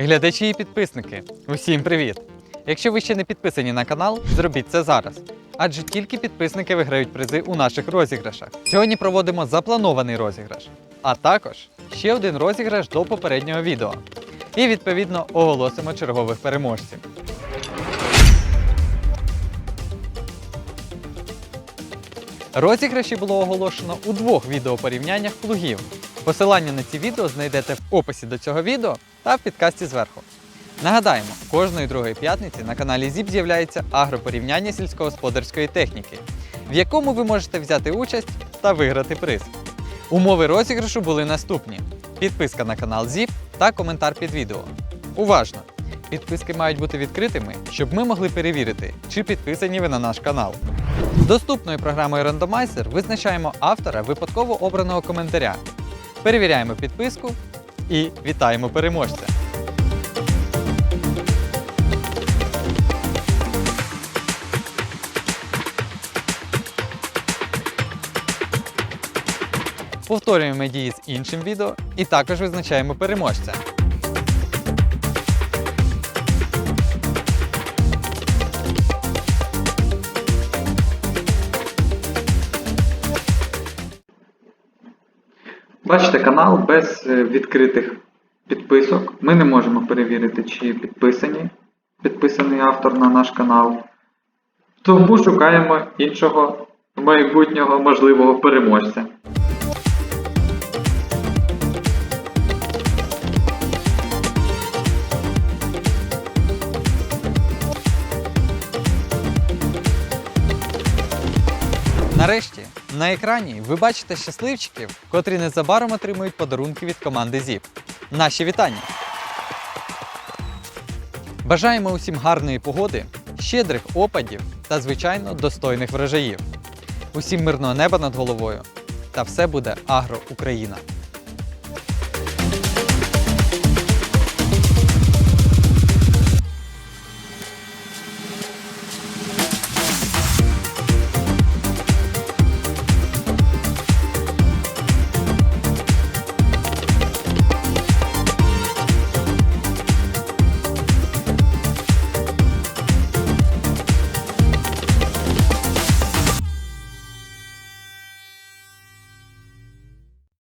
Глядачі і підписники, усім привіт! Якщо ви ще не підписані на канал, зробіть це зараз. Адже тільки підписники виграють призи у наших розіграшах. Сьогодні проводимо запланований розіграш, а також ще один розіграш до попереднього відео. І відповідно оголосимо чергових переможців. Розіграші було оголошено у двох відеопорівняннях плугів. Посилання на ці відео знайдете в описі до цього відео та в підкасті зверху. Нагадаємо, кожної другої п'ятниці на каналі ЗІП з'являється агропорівняння сільськогосподарської техніки, в якому ви можете взяти участь та виграти приз. Умови розіграшу були наступні: підписка на канал ЗІП та коментар під відео. Уважно! Підписки мають бути відкритими, щоб ми могли перевірити, чи підписані ви на наш канал. Доступною програмою Randomizer визначаємо автора випадково обраного коментаря. Перевіряємо підписку і вітаємо переможця. Повторюємо дії з іншим відео і також визначаємо переможця. Бачите, канал без е, відкритих підписок. Ми не можемо перевірити, чи підписані, підписаний автор на наш канал. Тому шукаємо іншого майбутнього можливого переможця. Нарешті на екрані ви бачите щасливчиків, котрі незабаром отримують подарунки від команди ZIP. Наші вітання! Бажаємо усім гарної погоди, щедрих опадів та, звичайно, достойних врожаїв. Усім мирного неба над головою. Та все буде Агро Україна!